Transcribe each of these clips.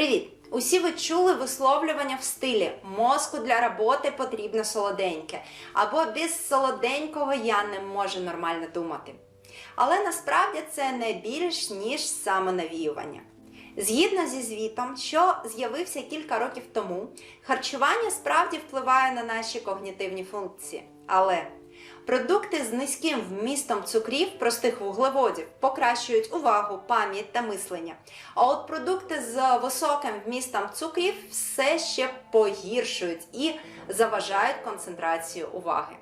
Привіт! Усі ви чули висловлювання в стилі мозку для роботи потрібно солоденьке, або без солоденького я не можу нормально думати. Але насправді це не більш ніж самонавіювання. Згідно зі звітом, що з'явився кілька років тому, харчування справді впливає на наші когнітивні функції. Але продукти з низьким вмістом цукрів, простих вуглеводів, покращують увагу, пам'ять та мислення. А от продукти з високим вмістом цукрів все ще погіршують і заважають концентрацію уваги.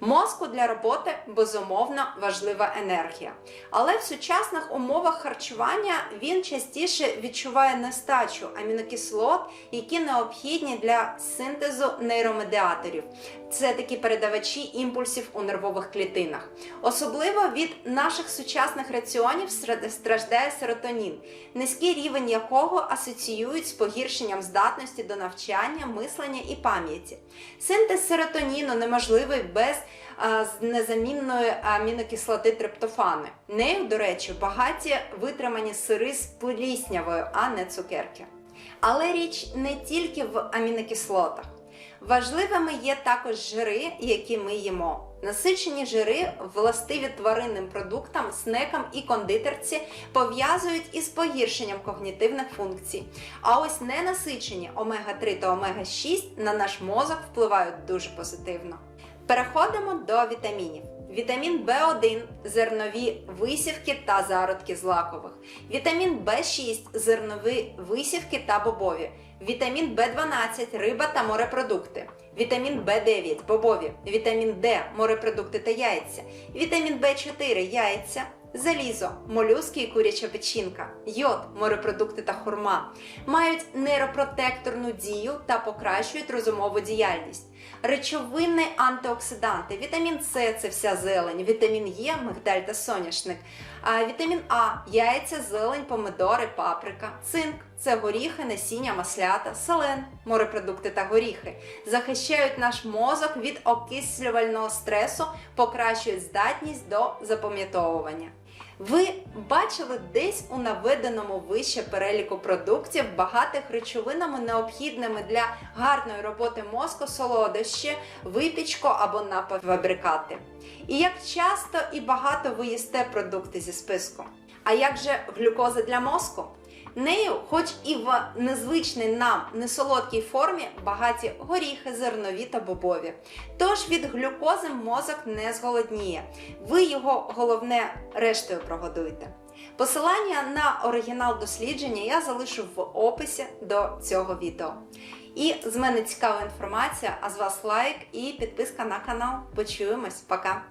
Мозку для роботи безумовно важлива енергія, але в сучасних умовах харчування він частіше відчуває нестачу амінокислот, які необхідні для синтезу нейромедіаторів. Це такі передавачі імпульсів у нервових клітинах. Особливо від наших сучасних раціонів страждає серотонін, низький рівень якого асоціюють з погіршенням здатності до навчання, мислення і пам'яті. Синтез серотоніну неможливий без з незамінної амінокислоти триптофани. Нею, до речі, багаті витримані сири з пліснявою, а не цукерки. Але річ не тільки в амінокислотах. Важливими є також жири, які ми їмо. Насичені жири, властиві тваринним продуктам, снекам і кондитерці, пов'язують із погіршенням когнітивних функцій. А ось ненасичені омега-3 та омега-6 на наш мозок впливають дуже позитивно. Переходимо до вітамінів. Вітамін В1 зернові висівки та зародки злакових. Вітамін В6 зернові висівки та бобові. Вітамін В12 риба та морепродукти. Вітамін В9 бобові. Вітамін Д морепродукти та яйця. Вітамін В4 яйця. Залізо, молюски і куряча печінка, йод, морепродукти та хурма мають нейропротекторну дію та покращують розумову діяльність. Речовини антиоксиданти, вітамін С це вся зелень, вітамін Е, мигдаль та соняшник, вітамін А, яйця, зелень, помидори, паприка, цинк це горіхи, насіння, маслята, селен, морепродукти та горіхи. Захищають наш мозок від окислювального стресу, покращують здатність до запам'ятовування. Ви бачили десь у наведеному вище переліку продуктів багатих речовинами, необхідними для гарної роботи мозку, солодощі, випічку або напівфабрикати. І як часто і багато ви їсте продукти зі списку. А як же глюкоза для мозку? Нею, хоч і в незвичній нам несолодкій формі, багаті горіхи, зернові та бобові. Тож від глюкози мозок не зголодніє. Ви його головне рештою прогодуйте. Посилання на оригінал дослідження я залишу в описі до цього відео. І з мене цікава інформація, а з вас лайк і підписка на канал. Почуємось, пока!